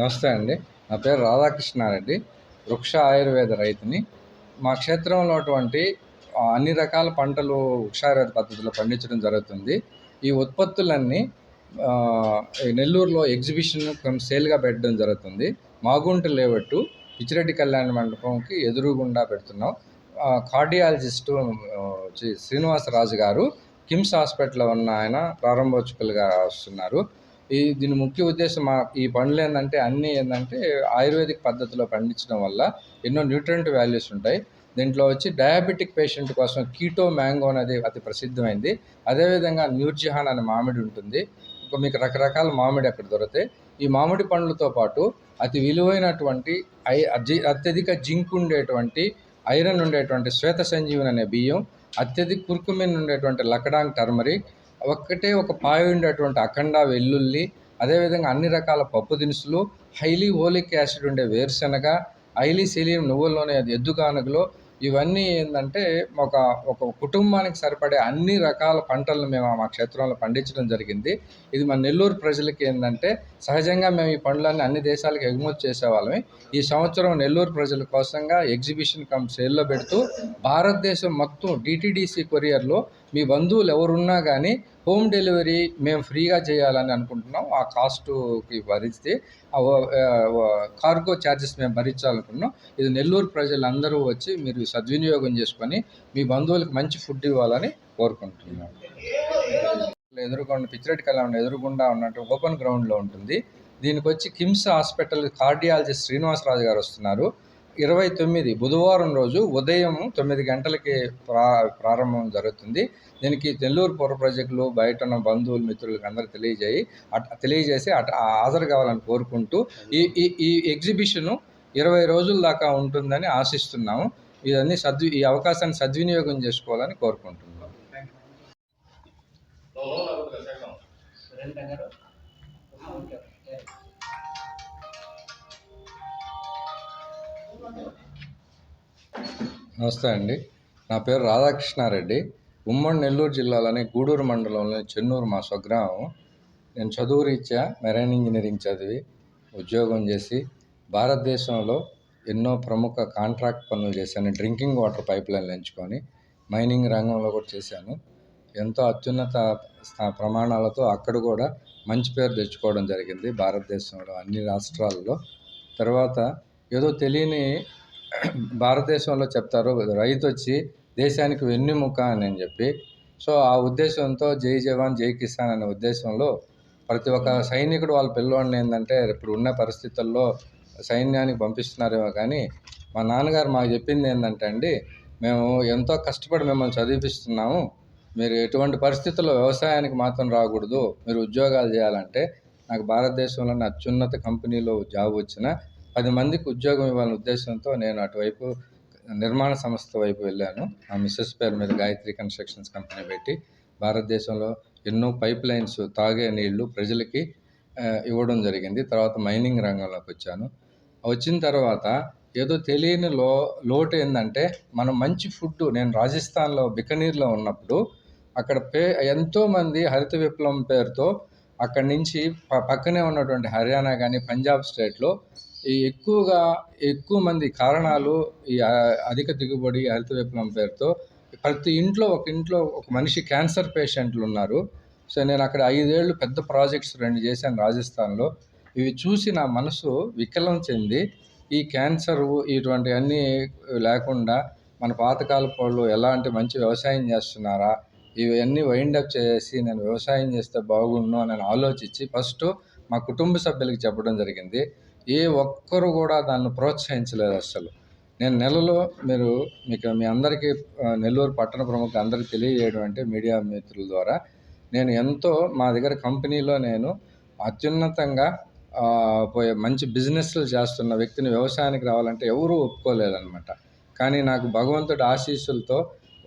నమస్తే అండి. నా పేరు రాధాకృష్ణారెడ్డి. వృక్ష ఆయుర్వేద రైతుని. మా క్షేత్రంలో అటువంటి అన్ని రకాల పంటలు వృక్షాయుర్వేద పద్ధతిలో పండించడం జరుగుతుంది. ఈ ఉత్పత్తులన్నీ ఈ నెల్లూరులో ఎగ్జిబిషన్ కొంచెం సేల్గా పెట్టడం జరుగుతుంది. మాగుంట లేవట్టు పిచ్చిరెడ్డి కళ్యాణ మండపంకి ఎదురుగుండా పెడుతున్నాం. కార్డియాలజిస్టు శ్రీనివాసరాజు గారు కిమ్స్ హాస్పిటల్లో ఉన్న ఆయన ప్రారంభోత్సుకులుగా వస్తున్నారు. ఈ దీని ముఖ్య ఉద్దేశం మా ఈ పండ్లు ఏంటంటే అన్నీ ఏంటంటే ఆయుర్వేదిక్ పద్ధతిలో పండించడం వల్ల ఎన్నో న్యూట్రియంట్ వాల్యూస్ ఉంటాయి. దీంట్లో వచ్చి డయాబెటిక్ పేషెంట్ కోసం కీటో మ్యాంగో అనేది అతి ప్రసిద్ధమైంది. అదేవిధంగా న్యూర్జిహాన్ అనే మామిడి ఉంటుంది. ఇంకా మీకు రకరకాల మామిడి అక్కడ దొరుకుతాయి. ఈ మామిడి పండ్లతో పాటు అతి విలువైనటువంటి ఐ అత్యధిక జింక్ ఉండేటువంటి ఐరన్ ఉండేటువంటి శ్వేత సంజీవన్ అనే బియ్యం అత్యధిక కుర్కుమిన్ ఉండేటువంటి లకడాంగ్ టర్మరిక్ ఒక్కటే ఒక పాయ ఉండేటువంటి అఖండ వెల్లుల్లి అదేవిధంగా అన్ని రకాల పప్పు దినుసులు హైలీ ఓలిక్ యాసిడ్ ఉండే వేరుశనగ హైలీ సెలియం నువ్వుల్లోనే అది ఎద్దుగానుగలో ఇవన్నీ ఏంటంటే ఒక ఒక కుటుంబానికి సరిపడే అన్ని రకాల పంటలను మేము మా క్షేత్రంలో పండించడం జరిగింది. ఇది మన నెల్లూరు ప్రజలకి ఏంటంటే సహజంగా మేము ఈ పండ్లన్నీ అన్ని దేశాలకు ఎగుమతి చేసేవాళ్ళమే. ఈ సంవత్సరం నెల్లూరు ప్రజల కోసంగా ఎగ్జిబిషన్ కమ్ సేల్లో పెడుతూ భారతదేశం మొత్తం డిటిడిసి కొరియర్లో మీ బంధువులు ఎవరున్నా కానీ హోమ్ డెలివరీ మేము ఫ్రీగా చేయాలని అనుకుంటున్నాం. ఆ కాస్ట్కి భరిస్తే ఆ కార్గో ఛార్జెస్ మేము భరించాలనుకుంటున్నాం. ఇది నెల్లూరు ప్రజలందరూ వచ్చి మీరు సద్వినియోగం చేసుకొని మీ బంధువులకు మంచి ఫుడ్ ఇవ్వాలని కోరుకుంటున్నాం. ఎదురుకుండా పిచ్చిరెడ్డి కళ్యాణ్ ఎదురుగుండా ఉన్నట్టు ఓపెన్ గ్రౌండ్లో ఉంటుంది. దీనికి వచ్చి కిమ్స్ హాస్పిటల్ కార్డియాలజిస్ట్ శ్రీనివాసరాజు గారు వస్తున్నారు. ఇరవై తొమ్మిది బుధవారం రోజు ఉదయం తొమ్మిది గంటలకి ప్రా ప్రారంభం జరుగుతుంది. దీనికి నెల్లూరు పౌర ప్రజలు బయట ఉన్న బంధువులు మిత్రులకు అందరూ తెలియజేయి అట్ తెలియజేసి అట్ హాజరు కావాలని కోరుకుంటూ ఈ ఈ ఈ ఎగ్జిబిషను ఇరవై రోజుల దాకా ఉంటుందని ఆశిస్తున్నాము. ఇదన్నీ సద్వి ఈ అవకాశాన్ని సద్వినియోగం చేసుకోవాలని కోరుకుంటున్నాం నమస్తే అండి. నా పేరు రాధాకృష్ణారెడ్డి. ఉమ్మడి నెల్లూరు జిల్లాలోని గూడూరు మండలంలోని చెన్నూరు మా స్వగ్రామం. నేను చదువు రీత్యా మెరైన్ ఇంజనీరింగ్ చదివి ఉద్యోగం చేసి భారతదేశంలో ఎన్నో ప్రముఖ కాంట్రాక్ట్ పనులు చేశాను. డ్రింకింగ్ వాటర్ పైప్ లైన్లు ఎంచుకొని మైనింగ్ రంగంలో కూడా చేశాను. ఎంతో అత్యున్నత స్థా- ప్రమాణాలతో అక్కడ కూడా మంచి పేరు తెచ్చుకోవడం జరిగింది భారతదేశంలో అన్ని రాష్ట్రాల్లో. తర్వాత ఏదో తెలియని భారతదేశంలో చెప్తారు రైతు వచ్చి దేశానికి వెన్నెముక అని అని చెప్పి సో ఆ ఉద్దేశంతో జై జవాన్ జై కిసాన్ అనే ఉద్దేశంలో ప్రతి ఒక్క సైనికుడు వాళ్ళ పిల్లోడిని ఏంటంటే ఇప్పుడు ఉన్న పరిస్థితుల్లో సైన్యానికి పంపిస్తున్నారేమో కానీ మా నాన్నగారు మాకు చెప్పింది ఏంటంటే అండి మేము ఎంతో కష్టపడి మిమ్మల్ని చదివిపిస్తున్నాము మీరు ఎటువంటి పరిస్థితుల్లో వ్యవసాయానికి మాత్రం రాకూడదు మీరు ఉద్యోగాలు చేయాలంటే నాకు భారతదేశంలోని అత్యున్నత కంపెనీలో జాబ్ వచ్చిన పది మందికి ఉద్యోగం ఇవ్వాలనే ఉద్దేశంతో నేను అటువైపు నిర్మాణ సంస్థ వైపు వెళ్ళాను. ఆ మిస్సెస్ పేరు మీద గాయత్రి కన్స్ట్రక్షన్స్ కంపెనీ పెట్టి భారతదేశంలో ఎన్నో పైప్ లైన్స్ తాగే నీళ్ళు ప్రజలకి ఇవ్వడం జరిగింది. తర్వాత మైనింగ్ రంగంలోకి వచ్చాను. వచ్చిన తర్వాత ఏదో తెలియని లో లోటు ఏంటంటే మనం మంచి ఫుడ్ నేను రాజస్థాన్లో బికనీర్లో ఉన్నప్పుడు అక్కడ పే ఎంతోమంది హరిత విప్లవం పేరుతో అక్కడి నుంచి పక్కనే ఉన్నటువంటి హర్యానా కానీ పంజాబ్ స్టేట్లో ఈ ఎక్కువగా ఎక్కువ మంది కారణాలు ఈ అధిక దిగుబడి హరిత విప్లవం పేరుతో ప్రతి ఇంట్లో ఒక ఇంట్లో ఒక మనిషి క్యాన్సర్ పేషెంట్లు ఉన్నారు. సో నేను అక్కడ ఐదేళ్ళు పెద్ద ప్రాజెక్ట్స్ రెండు చేశాను రాజస్థాన్లో. ఇవి చూసి నా మనసు వికలం చెంది ఈ క్యాన్సర్ ఇటువంటి అన్నీ లేకుండా మన పాతకాలపు వాళ్ళు ఎలాంటి మంచి వ్యవసాయం చేస్తున్నారా? ఇవన్నీ వైండ్ అప్ చేసి నేను వ్యవసాయం చేస్తే బాగుండు అని నేను ఆలోచించి ఫస్ట్ మా కుటుంబ సభ్యులకి చెప్పడం జరిగింది. ఏ ఒక్కరు కూడా దాన్ని ప్రోత్సహించలేదు అసలు నేను నెలలో మీరు మీకు మీ అందరికీ నెల్లూరు పట్టణ ప్రముఖ అందరికీ తెలియజేయడం అంటే మీడియా మిత్రుల ద్వారా నేను ఎంతో మా దగ్గర కంపెనీలో నేను అత్యున్నతంగా పోయే మంచి బిజినెస్లు చేస్తున్న వ్యక్తిని వ్యవసాయానికి రావాలంటే ఎవరూ ఒప్పుకోలేదన్నమాట. కానీ నాకు భగవంతుడి ఆశీస్సులతో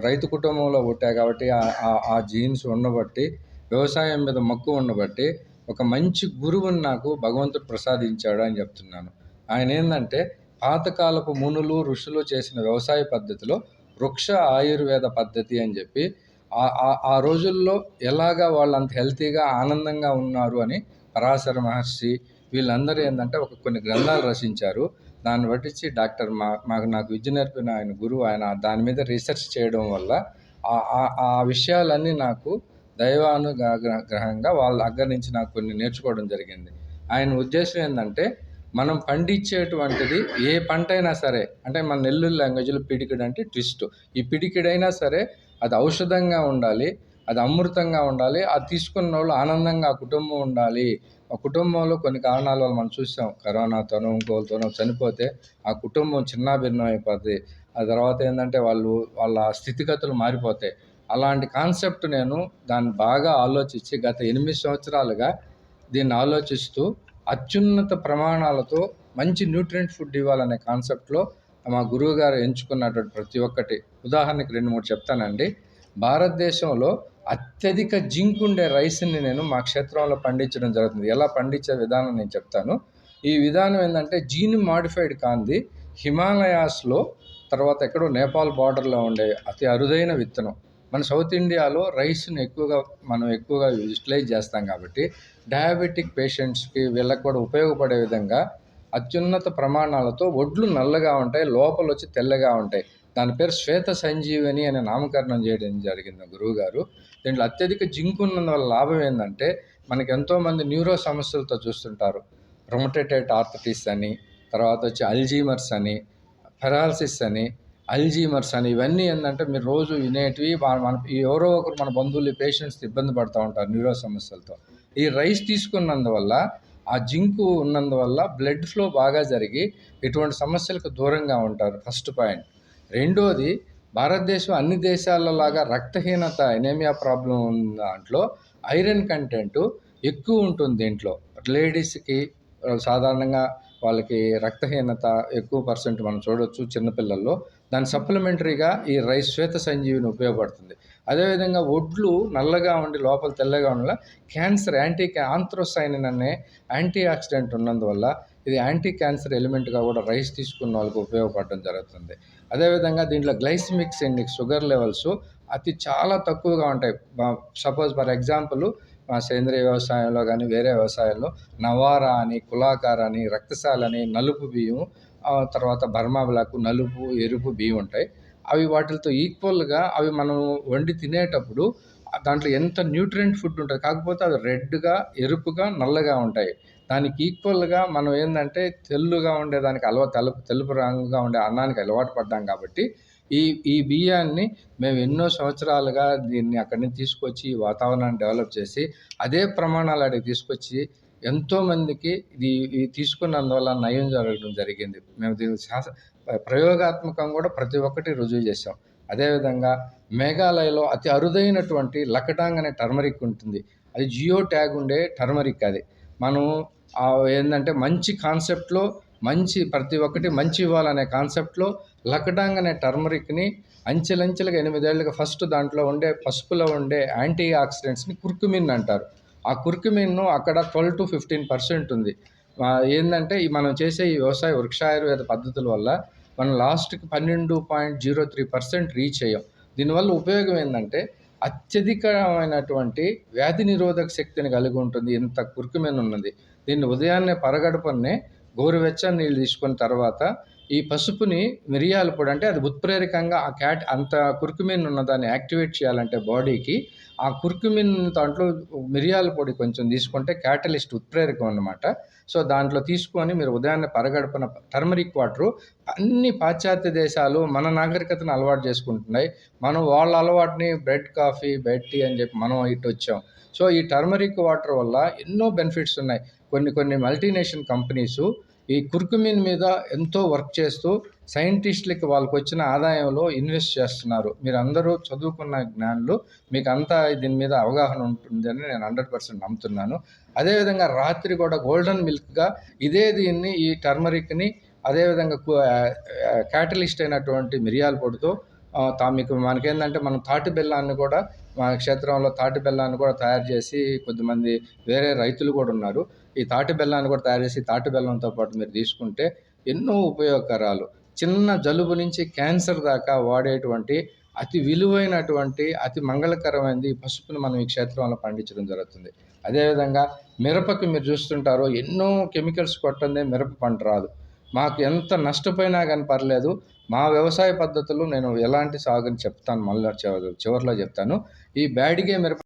రైతు కుటుంబంలో పుట్టా కాబట్టి ఆ- ఆ- ఆ జీన్స్ ఉండబట్టి వ్యవసాయం మీద మక్కువ ఉండబట్టి ఒక మంచి గురువుని నాకు భగవంతుడు ప్రసాదించాడు అని చెప్తున్నాను. ఆయన ఏంటంటే పాతకాలపు మునులు ఋషులు చేసిన వ్యవసాయ పద్ధతిలో వృక్ష ఆయుర్వేద పద్ధతి అని చెప్పి ఆ- రోజుల్లో ఎలాగా వాళ్ళు అంత హెల్తీగా ఆనందంగా ఉన్నారు అని పరాశర మహర్షి వీళ్ళందరూ ఏంటంటే ఒక కొన్ని గ్రంథాలు రచించారు. దాన్ని పట్టించి డాక్టర్ మా మాకు నాకు విద్య నేర్పిన ఆయన గురువు ఆయన దాని మీద రీసెర్చ్ చేయడం వల్ల ఆ- ఆ- ఆ విషయాలన్నీ నాకు దైవానుగ్రహంగా వాళ్ళ దగ్గర నుంచి నాకు కొన్ని నేర్చుకోవడం జరిగింది. ఆయన ఉద్దేశం ఏంటంటే మనం పండించేటువంటిది ఏ పంట అయినా సరే అంటే మన నెల్లూరు లాంగ్వేజ్లో పిడికిడు అంటే ట్విస్ట్. ఈ పిడికిడైనా సరే అది ఔషధంగా ఉండాలి అది అమృతంగా ఉండాలి అది తీసుకున్న వాళ్ళు ఆనందంగా ఆ కుటుంబం ఉండాలి. ఆ కుటుంబంలో కొన్ని కారణాల వల్ల మనం చూసాం కరోనాతోనో ఇంకోతోనో చనిపోతే ఆ కుటుంబం చిన్నాభిన్నం అయిపోతుంది ఆ తర్వాత ఏంటంటే వాళ్ళు వాళ్ళ స్థితిగతులు మారిపోతాయి. అలాంటి కాన్సెప్ట్ నేను దాన్ని బాగా ఆలోచించి గత ఎనిమిది సంవత్సరాలుగా దీన్ని ఆలోచిస్తూ అత్యున్నత ప్రమాణాలతో మంచి న్యూట్రియంట్ ఫుడ్ ఇవ్వాలనే కాన్సెప్ట్లో మా గురువు గారు ఎంచుకున్నటువంటి ప్రతి ఒక్కటి. ఉదాహరణకి రెండు మూడు చెప్తానండి. భారతదేశంలో అత్యధిక జింక్ ఉండే రైస్ని నేను మా క్షేత్రంలో పండించడం జరుగుతుంది. ఎలా పండించే విధానం నేను చెప్తాను. ఈ విధానం ఏంటంటే జీన్ మాడిఫైడ్ కాంది హిమాలయాస్లో తర్వాత ఎక్కడో నేపాల్ బార్డర్లో ఉండే అతి అరుదైన విత్తనం. మన సౌత్ ఇండియాలో రైస్ని ఎక్కువగా మనం ఎక్కువగా యూటిలైజ్ చేస్తాం కాబట్టి డయాబెటిక్ పేషెంట్స్కి వీళ్ళకి కూడా ఉపయోగపడే విధంగా అత్యున్నత ప్రమాణాలతో ఒడ్లు నల్లగా ఉంటాయి లోపల వచ్చి తెల్లగా ఉంటాయి. దాని పేరు శ్వేత సంజీవని అనే నామకరణం చేయడం జరిగింది గురువు గారు. దీంట్లో అత్యధిక జింకు ఉన్నందు వల్ల లాభం ఏంటంటే మనకి ఎంతోమంది న్యూరో సమస్యలతో చూస్తుంటారు. రొమటేటెడ్ ఆర్థటిస్ అని తర్వాత వచ్చి అల్జీమర్స్ అని పెరాలసిస్ అని అల్జీమర్స్ అని ఇవన్నీ ఏంటంటే మీరు రోజు వినేటివి మన ఎవరో ఒకరు మన బంధువులు పేషెంట్స్ ఇబ్బంది పడుతూ ఉంటారు న్యూరో సమస్యలతో. ఈ రైస్ తీసుకున్నందువల్ల ఆ జింకు ఉన్నందువల్ల బ్లడ్ ఫ్లో బాగా జరిగి ఇటువంటి సమస్యలకు దూరంగా ఉంటారు ఫస్ట్ పాయింట్. రెండోది భారతదేశం అన్ని దేశాలలాగా రక్తహీనత ఎనేమియా ప్రాబ్లం ఉన్న దాంట్లో ఐరన్ కంటెంట్ ఎక్కువ ఉంటుంది దీంట్లో. లేడీస్కి సాధారణంగా వాళ్ళకి రక్తహీనత ఎక్కువ పర్సెంట్ మనం చూడొచ్చు చిన్నపిల్లల్లో. దాని సప్లిమెంటరీగా ఈ రైస్ శ్వేత సంజీవిని ఉపయోగపడుతుంది. అదేవిధంగా ఒడ్లు నల్లగా ఉండి లోపల తెల్లగా ఉండాల క్యాన్సర్ యాంటీ ఆంథ్రోసైనిన్ అనే యాంటీ ఆక్సిడెంట్ ఉన్నందువల్ల ఇది యాంటీ క్యాన్సర్ ఎలిమెంట్గా కూడా రైస్ తీసుకున్న వాళ్ళకి ఉపయోగపడడం జరుగుతుంది. అదేవిధంగా దీంట్లో గ్లైసిమిక్స్ ఇండిక్స్ షుగర్ లెవెల్స్ అతి చాలా తక్కువగా ఉంటాయి. సపోజ్ ఫర్ ఎగ్జాంపుల్ మా సేంద్రియ వ్యవసాయంలో కానీ వేరే వ్యవసాయంలో నవారా అని కులాకార అని రక్తశాల అని నలుపు బియ్యం తర్వాత బర్మా బ్లాక్ నలుపు ఎరుపు బియ్యం ఉంటాయి. అవి వాటితో ఈక్వల్గా అవి మనం వండి తినేటప్పుడు దాంట్లో ఎంత న్యూట్రియంట్ ఫుడ్ ఉంటుంది. కాకపోతే అవి రెడ్గా ఎరుపుగా నల్లగా ఉంటాయి. దానికి ఈక్వల్గా మనం ఏంటంటే తెల్లుగా ఉండే దానికి అలవా తెలుపు తెలుపు రంగుగా ఉండే అన్నానికి అలవాటు పడ్డాం కాబట్టి ఈ ఈ బియ్యాన్ని మేము ఎన్నో సంవత్సరాలుగా దీన్ని అక్కడి నుంచి తీసుకొచ్చి ఈ వాతావరణాన్ని డెవలప్ చేసి అదే ప్రమాణాలు అడిగి తీసుకొచ్చి ఎంతోమందికి ఇది ఇది తీసుకున్నందువల్ల నయం జరగడం జరిగింది. మేము దీన్ని శాస్త్ర ప్రయోగాత్మకంగా కూడా ప్రతి ఒక్కటి రుజువు చేసాం అదేవిధంగా మేఘాలయలో అతి అరుదైనటువంటి లకటాంగ్ అనే టర్మరిక్ ఉంటుంది. అది జియో ట్యాగ్ ఉండే టర్మరిక్ అది. మనం ఏంటంటే మంచి కాన్సెప్ట్లో మంచి ప్రతి ఒక్కటి మంచి ఇవ్వాలనే కాన్సెప్ట్లో లకడాంగ్ అనే టర్మరిక్ని అంచెలంచెలుగా ఎనిమిదేళ్ళుగా ఫస్ట్ దాంట్లో ఉండే పసుపులో ఉండే యాంటీ ఆక్సిడెంట్స్ని కుర్కుమిన్ అంటారు. ఆ కుర్కుమిన్ను అక్కడ ట్వెల్వ్ టు ఫిఫ్టీన్ పర్సెంట్ ఉంది. ఏంటంటే ఈ మనం చేసే ఈ వ్యవసాయ వృక్షాయుర్వేద పద్ధతుల వల్ల మనం లాస్ట్కి పన్నెండు point zero three percent reach అయ్యాం. దీనివల్ల ఉపయోగం ఏంటంటే అత్యధికమైనటువంటి వ్యాధి నిరోధక శక్తిని కలిగి ఉంటుంది. ఇంత కుర్కుమిన్ ఉన్నది దీన్ని ఉదయాన్నే పరగడపన్నే గోరువెచ్చని నీళ్ళు తీసుకున్న తర్వాత ఈ పసుపుని మిరియాల పొడి అంటే అది ఉత్ప్రేరకంగా ఆ క్యాట్ అంత కుర్కుమిన్ ఉన్న దాన్ని యాక్టివేట్ చేయాలంటే బాడీకి ఆ కుర్కుమిన్ దాంట్లో మిరియాల పొడి కొంచెం తీసుకుంటే క్యాటలిస్ట్ ఉత్ప్రేరకం అన్నమాట. సో దాంట్లో తీసుకొని మీరు ఉదయాన్నే పరగడపన టర్మరిక్ వాటర్ అన్ని పాశ్చాత్య దేశాలు మన నాగరికతను అలవాటు చేసుకుంటున్నాయి. మనం వాళ్ళ అలవాటుని బ్రెడ్ కాఫీ బెడ్ టీ అని చెప్పి మనం ఇటు వచ్చాం. సో ఈ టర్మరిక్ వాటర్ వల్ల ఎన్నో బెనిఫిట్స్ ఉన్నాయి. కొన్ని కొన్ని మల్టీనేషనల్ కంపెనీసు ఈ కుర్కుమిన్ మీద ఎంతో వర్క్ చేస్తూ సైంటిస్టులకి వాళ్ళకి వచ్చిన ఆదాయంలో ఇన్వెస్ట్ చేస్తున్నారు. మీరు అందరూ చదువుకున్న జ్ఞానులు మీకు అంతా దీని మీద అవగాహన ఉంటుందని నేను హండ్రెడ్ పర్సెంట్ నమ్ముతున్నాను. అదేవిధంగా రాత్రి కూడా గోల్డెన్ మిల్క్గా ఇదే దీన్ని ఈ టర్మరిక్ని అదేవిధంగా క్యాటలిస్ట్ అయినటువంటి మిరియాల పొడితో తా మీకు మనకేంటంటే మనం తాటి బెల్లాన్ని కూడా మా క్షేత్రంలో తాటి బెల్లాన్ని కూడా తయారు చేసి కొద్దిమంది వేరే రైతులు కూడా ఉన్నారు. ఈ తాటి బెల్లాన్ని కూడా తయారు చేసి తాటి బెల్లంతో పాటు మీరు తీసుకుంటే ఎన్నో ఉపయోగకరాలు. చిన్న జలుబు నుంచి క్యాన్సర్ దాకా వాడేటువంటి అతి విలువైనటువంటి అతి మంగళకరమైనది పసుపును మనం ఈ క్షేత్రంలో పండించడం జరుగుతుంది. అదేవిధంగా మిరపకి మీరు చూస్తుంటారు ఎన్నో కెమికల్స్ కొట్టందే మిరప పంట రాదు. మాకు ఎంత నష్టపోయినా కానీ పర్లేదు. మా వ్యవసాయ పద్ధతులు నేను ఎలాంటి సాగుని చెప్తాను మళ్ళీ చివరిలో చెప్తాను. ఈ బ్యాడిగే మిరప